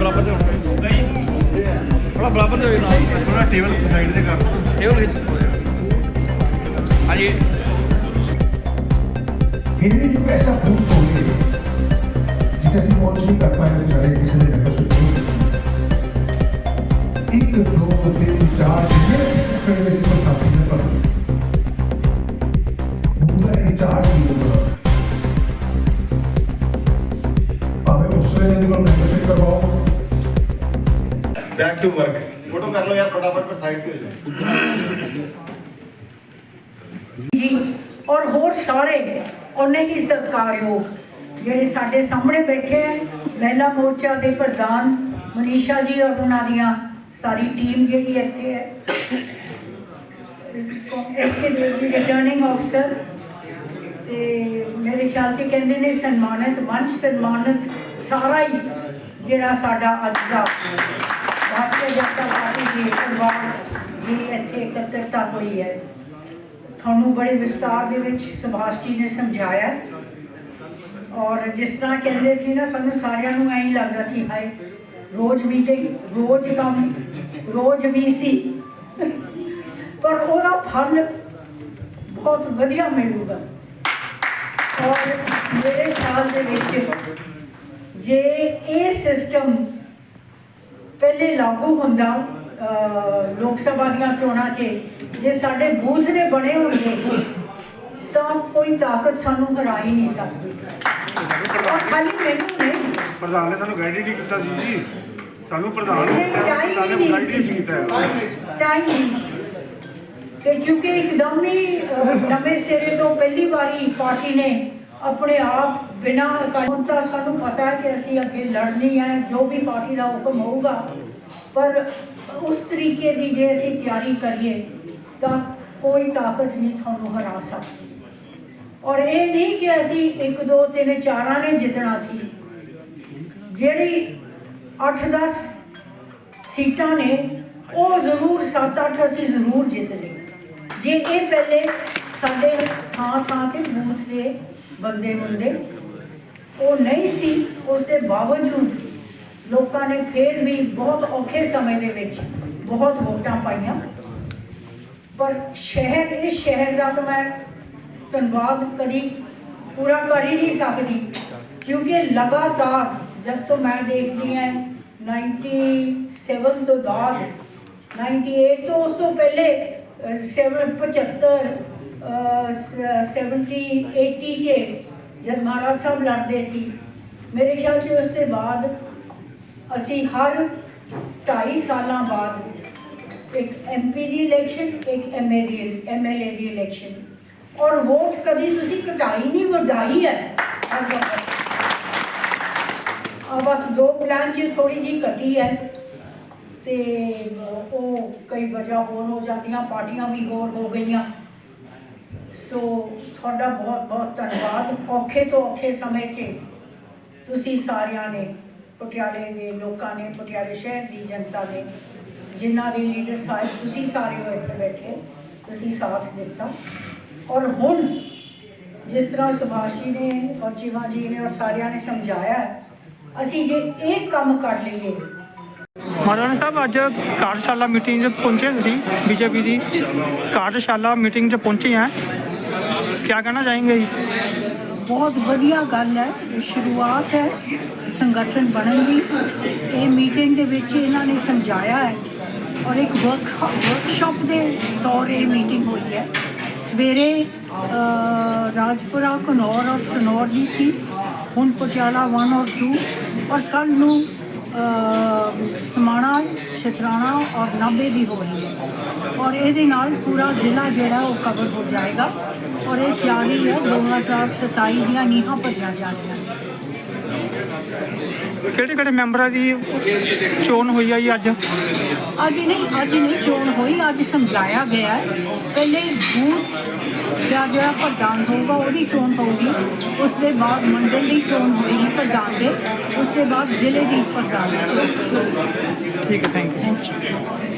ਬਰਾਬਰ ਤੇ ਹੋਣਾ ਨਹੀਂ ਥੋੜਾ ਬਰਾਬਰ ਤੇ ਹੋਏ ਨਾਲ। ਥੋੜਾ ਟੇਬਲ ਸਾਈਡ ਤੇ ਕਰ। ਟੇਬਲ ਹਾਂਜੀ। ਫਿਰ ਵੀ ਜੋ ਐਸਾ ਭੂਤ ਹੋ ਗਿਆ ਜਿੱਥੇ ਅਸੀਂ ਪਹੁੰਚ ਨਹੀਂ ਕਰ ਪਾਏ ਵਿਚਾਰੇ ਕਿਸੇ ਦੇ ਨਕਸ਼ ਇੱਕ ਦੋ ਤਿੰਨ ਚਾਰ ਜਿਹੜੇ ਇਸ ਪਿੰਡ ਵਿੱਚ ਪ੍ਰਸਾਦੀ ਨੇ ਪਰ ਉਹਦਾ ਇਹ ਚਾਰ ਬੈਕ ਟੂ ਵਰਕ ਫੋਟੋ ਕਰ ਲਓ ਯਾਰ ਫਟਾਫਟ ਪਰ ਸਾਈਡ ਤੇ ਹੋ ਜਾਓ ਜੀ ਔਰ ਹੋਰ ਸਾਰੇ ਉਹਨੇ ਹੀ ਸਤਿਕਾਰਯੋਗ ਜਿਹੜੇ ਸਾਡੇ ਸਾਹਮਣੇ ਬੈਠੇ ਹੈ ਮਹਿਲਾ ਮੋਰਚਾ ਦੇ ਪ੍ਰਧਾਨ ਮਨੀਸ਼ਾ ਜੀ ਔਰ ਉਹਨਾਂ ਦੀਆਂ ਸਾਰੀ ਟੀਮ ਜਿਹੜੀ ਇੱਥੇ ਹੈ ਐਸਕੇ ਦੇ ਰਿਟਰਨਿੰਗ ਅਫਸਰ ਤੇ ਮੇਰੇ ਖਿਆਲ 'ਚ ਕਹਿੰਦੇ ਨੇ ਸਨਮਾਨਿਤ ਮੰਚ ਸਨਮਾਨਿਤ ਸਾਰਾ ਹੀ ਜਿਹੜਾ ਸਾਡਾ ਅੱਜ ਦਾ ਭਾਰਤੀ ਜਨਤਾ ਪਾਰਟੀ ਦੇ ਪਰਿਵਾਰ ਦੀ ਇੱਥੇ ਇਕੱਤਰਤਾ ਹੋਈ ਹੈ। ਤੁਹਾਨੂੰ ਬੜੇ ਵਿਸਤਾਰ ਦੇ ਵਿੱਚ ਸੁਭਾਸ਼ ਜੀ ਨੇ ਸਮਝਾਇਆ। ਔਰ ਜਿਸ ਤਰ੍ਹਾਂ ਕਹਿੰਦੇ ਸੀ ਨਾ, ਸਾਨੂੰ ਸਾਰਿਆਂ ਨੂੰ ਐਂ ਹੀ ਲੱਗਦਾ ਸੀ, ਹਾਏ, ਰੋਜ਼ ਮੀਟਿੰਗ ਰੋਜ਼ ਕੰਮ, ਰੋਜ਼ ਵੀ ਸੀ। ਪਰ ਉਹਦਾ ਫਲ ਬਹੁਤ ਵਧੀਆ ਮਿਲੂਗਾ। ਔਰ ਮੇਰੇ ਖਿਆਲ ਦੇ ਵਿੱਚ ਜੇ ਇਹ ਸਿਸਟਮ ਪਹਿਲੇ ਲਾਗੂ ਹੁੰਦਾ ਲੋਕ ਸਭਾ ਦੀਆਂ ਚੋਣਾਂ 'ਚ ਜੇ ਸਾਡੇ ਬੂਥ ਦੇ ਬਣੇ ਹੁੰਦੇ ਤਾਂ ਕੋਈ ਤਾਕਤ ਸਾਨੂੰ ਹਰਾ ਹੀ ਨਹੀਂ ਸਕਦੀ। ਔਰ ਖਾਲੀ ਮੈਨੂੰ ਨਹੀਂ। ਪ੍ਰਧਾਨ ਨੇ ਸਾਨੂੰ ਗਾਈਡ ਹੀ ਨਹੀਂ ਕੀਤਾ ਸੀ ਜੀ। ਸਾਨੂੰ ਪ੍ਰਧਾਨ ਨਹੀਂ, time ਹੀ ਨਹੀਂ ਸੀ। ਟਾਈਮ ਨਹੀਂ ਸੀ। ਤੇ ਕਿਉਂਕਿ ਇੱਕਦਮ ਹੀ ਨਵੇਂ ਸਿਰੇ ਤੋਂ ਪਹਿਲੀ ਵਾਰੀ ਪਾਰਟੀ ਨੇ ਆਪਣੇ ਆਪ ਬਿਨਾਂ ਕਾਨੂੰਨ ਤਾਂ ਸਾਨੂੰ ਪਤਾ ਹੈ ਕਿ ਅਸੀਂ ਅੱਗੇ ਲੜਨੀ ਹੈ, ਜੋ ਵੀ ਪਾਰਟੀ ਦਾ ਹੁਕਮ ਹੋਊਗਾ। ਪਰ ਉਸ ਤਰੀਕੇ ਦੀ ਜੇ ਅਸੀਂ ਤਿਆਰੀ ਕਰੀਏ, ਤਾਂ ਕੋਈ ਤਾਕਤ ਨਹੀਂ ਤੁਹਾਨੂੰ ਹਰਾ ਸਕਦੀ। ਔਰ ਇਹ ਨਹੀਂ ਕਿ ਅਸੀਂ 1 2 3 ਚਾਰਾਂ ਨੇ ਜਿੱਤਣਾ ਸੀ। ਜਿਹੜੀ 8-10 ਸੀਟਾਂ ਨੇ, ਉਹ ਜ਼ਰੂਰ 7-8 ਅਸੀਂ ਜ਼ਰੂਰ ਜਿੱਤਨੇ ਜੇ ਇਹ ਪਹਿਲੇ ਸਾਡੇ ਥਾਂ ਥਾਂ ਤੇ ਬੂਥ ਦੇ ਬੰਦੇ ਹੁੰਦੇ ਉਹ ਨਹੀਂ ਸੀ ਉਸ ਦੇ ਬਾਵਜੂਦ ਲੋਕਾਂ ਨੇ ਫਿਰ ਵੀ ਬਹੁਤ ਔਖੇ ਸਮੇਂ ਦੇ ਵਿੱਚ ਬਹੁਤ ਵੋਟਾਂ ਪਾਈਆਂ। ਪਰ ਸ਼ਹਿਰ ਇਸ ਸ਼ਹਿਰ ਦਾ ਤਾਂ ਮੈਂ ਧੰਨਵਾਦ ਕਰੀ ਪੂਰਾ ਕਰ ਹੀ ਨਹੀਂ ਸਕਦੀ ਕਿਉਂਕਿ ਲਗਾਤਾਰ ਜਦ ਤੋਂ ਮੈਂ ਦੇਖਦੀ ਹਾਂ 97 ਤੋਂ ਬਾਅਦ 98 ਤੋਂ ਉਸ ਤੋਂ ਪਹਿਲੇ ਅਹ, seven- 75 70 80 ਚ ਜਦ ਮਹਾਰਾਜ ਸਾਹਿਬ ਲੜਦੇ ਸੀ, ਮੇਰੇ ਖਿਆਲ 'ਚ ਉਸ ਦੇ ਬਾਅਦ ਅਸੀਂ ਹਰ 2.5 ਸਾਲਾਂ ਬਾਅਦ ਇੱਕ ਐਮਪੀ ਦੀ ਇਲੈਕਸ਼ਨ ਇੱਕ ਐਮਏ ਦੀ ਐਮਐਲਏ ਦੀ ਇਲੈਕਸ਼ਨ ਔਰ ਵੋਟ ਕਦੀ ਤੁਸੀਂ ਘਟਾਈ ਨਹੀਂ, ਵਧਾਈ ਹੈ। ਆ ਬਸ ਦੋ ਪਲਾਨ 'ਚ ਥੋੜੀ ਜੀ ਘਟੀ ਹੈ ਤੇ ਉਹ ਕਈ ਵਜ੍ਹਾ ਹੋਰ ਹੋ ਜਾਂਦੀਆਂ, ਪਾਰਟੀਆਂ ਵੀ ਹੋਰ ਹੋ ਗਈਆਂ। ਸੋ ਤੁਹਾਡਾ ਬਹੁਤ ਬਹੁਤ ਧੰਨਵਾਦ। ਔਖੇ ਤੋਂ ਔਖੇ ਸਮੇਂ 'ਚ ਤੁਸੀਂ ਸਾਰਿਆਂ ਨੇ, ਪਟਿਆਲੇ ਦੇ ਲੋਕਾਂ ਨੇ, ਪਟਿਆਲੇ ਸ਼ਹਿਰ ਦੀ ਜਨਤਾ ਨੇ, ਜਿਨ੍ਹਾਂ ਦੇ ਲੀਡਰ ਸਾਹਿਬ ਤੁਸੀਂ ਸਾਰੇ ਹੋ ਇੱਥੇ ਬੈਠੇ, ਤੁਸੀਂ ਸਾਥ ਦਿੱਤਾ। ਔਰ ਹੁਣ ਜਿਸ ਤਰ੍ਹਾਂ ਸੁਭਾਸ਼ ਜੀ ਨੇ ਔਰ ਚੀਮਾ ਜੀ ਨੇ ਔਰ ਸਾਰਿਆਂ ਨੇ ਸਮਝਾਇਆ, ਅਸੀਂ ਜੇ ਇਹ ਕੰਮ ਕਰ ਲਈਏ ਮਹਾਰਾਣਾ ਸਾਹਿਬ ਅੱਜ ਕਾਰਜਸ਼ਾਲਾ ਮੀਟਿੰਗ 'ਚ ਪਹੁੰਚੇ ਤੁਸੀਂ ਬੀਜੇਪੀ ਦੀ ਕਾਰਜਸ਼ਾਲਾ ਮੀਟਿੰਗ 'ਚ ਪਹੁੰਚੇ ਹੈ ਕੀ ਕਹਿਣਾ ਚਾहेंगे ਜੀ? ਬਹੁਤ ਵਧੀਆ ਗੱਲ ਹੈ, ਇਹ ਸ਼ੁਰੂਆਤ ਹੈ, ਸੰਗਠਨ ਬਣਨ ਦੀ ਇਹ ਮੀਟਿੰਗ ਦੇ ਵਿੱਚ ਇਹਨਾਂ ਨੇ ਸਮਝਾਇਆ ਹੈ ਔਰ ਇੱਕ ਵਰਕ ਵਰਕਸ਼ਾਪ ਦੇ ਤੌਰ ਇਹ ਮੀਟਿੰਗ ਹੋਈ ਹੈ। ਸਵੇਰੇ ਰਾਜਪੁਰਾ, ਘਨੌਰ ਔਰ ਸਨੌਰ ਦੀ ਸੀ, ਹੁਣ ਪਟਿਆਲਾ 1 ਔਰ 2 ਔਰ ਕੱਲ ਨੂੰ ਸਮਾਣਾ, ਸ਼ਤਰਾਣਾ ਔਰ ਨਾਭੇ ਵੀ ਹੋ ਰਹੀ ਹੈ। ਔਰ ਇਹਦੇ ਨਾਲ ਪੂਰਾ ਜ਼ਿਲ੍ਹਾ ਜਿਹੜਾ ਉਹ ਕਵਰ ਹੋ ਜਾਏਗਾ। ਔਰ ਇਹ ਤਿਆਰੀ ਹੈ 2027 ਦੀਆਂ ਨੀਹਾਂ ਭਰੀਆਂ ਜਾ ਰਹੀਆਂ ਨੇ। ਕਿਹੜੇ ਕਿਹੜੇ ਮੈਂਬਰਾਂ ਦੀ ਚੋਣ ਹੋਈ ਆ ਜੀ ਅੱਜ? ਅੱਜ ਨਹੀਂ ਅੱਜ ਨਹੀਂ ਚੋਣ ਹੋਈ ਅੱਜ ਸਮਝਾਇਆ ਗਿਆ ਹੈ। ਪਹਿਲੇ ਬੂਥ ਦਾ ਜਿਹੜਾ ਪ੍ਰਧਾਨ ਹੋਊਗਾ ਉਹਦੀ ਚੋਣ ਹੋਊਗੀ। ਉਸ ਦੇ ਬਾਅਦ ਮੰਡਲ ਦੀ ਚੋਣ ਹੋਏਗੀ ਪ੍ਰਧਾਨ ਦੇ। ਉਸ ਦੇ ਬਾਅਦ ਜ਼ਿਲ੍ਹੇ ਦੀ ਪ੍ਰਧਾਨ ਦੀ ਚੋਣ ਠੀਕ ਹੈ ਥੈਂਕ ਯੂ ਥੈਂਕ ਯੂ